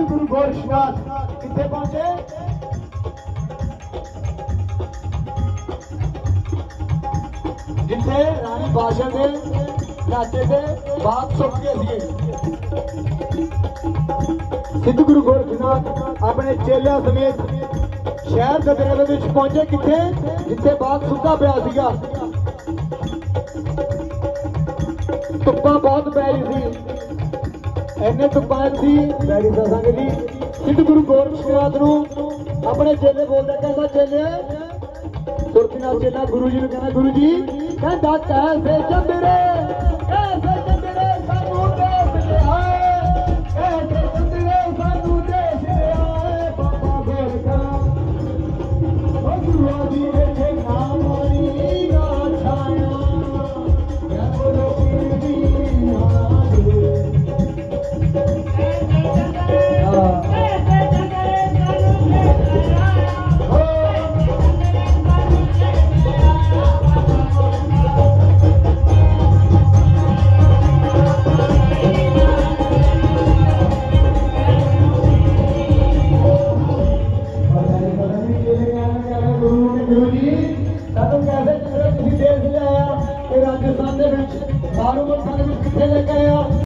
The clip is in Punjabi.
ਸੰਤ ਗੁਰੂ ਗੋਰਖਨਾਥ ਕਿੱਥੇ ਪਹੁੰਚੇ ਜਿੱਥੇ ਰਾਣੀ ਬਾਸ਼ਾ ਦੇ ਲਾਟੇ ਦੇ ਬਾਪ ਸੁੱਕ ਗਏ ਸੀਗੇ। ਸਿੱਧ ਗੁਰੂ ਗੋਰਖਨਾਥ ਆਪਣੇ ਚੇਲਿਆਂ ਸਮੇਤ ਸ਼ਹਿਰ ਦੇ ਦਰਿਆ ਵਿੱਚ ਪਹੁੰਚੇ ਕਿੱਥੇ? ਜਿੱਥੇ ਬਾਪ ਸੁੱਕਾ ਪਿਆ ਸੀਗਾ। ਧੁੱਪਾਂ ਬਹੁਤ ਪੈ ਰਹੀ ਸੀ ਐਨੇ ਧੁੱਪਾਂ ਸੀ ਬੈਰੀ ਸੰਗ ਜੀ। ਸਿੱਧ ਗੁਰੂ ਗੋਬਿੰਦ ਗੋਰਖਨਾਥ ਨੂੰ ਆਪਣੇ ਚੇਲੇ ਬੋਲਦਾ ਕਹਿੰਦਾ ਚੇਲੇ ਸੁਰਤੀਨਾਥ ਚੇਲਾ ਗੁਰੂ ਜੀ ਨੂੰ ਕਹਿੰਦਾ ਗੁਰੂ ਜੀ, ਕਹਿੰਦਾ ਕੈਸੇ ਚੰਦਰੇ ਇੱਕ ਐਸੇ ਚਿਹਰੇ ਤੁਸੀਂ ਦੇਖ ਲਿਆ ਕਿ ਰਾਜਸਥਾਨ ਦੇ ਵਿੱਚ ਬਾਹਰੋਂ ਮੁਲਕਾਂ ਦੇ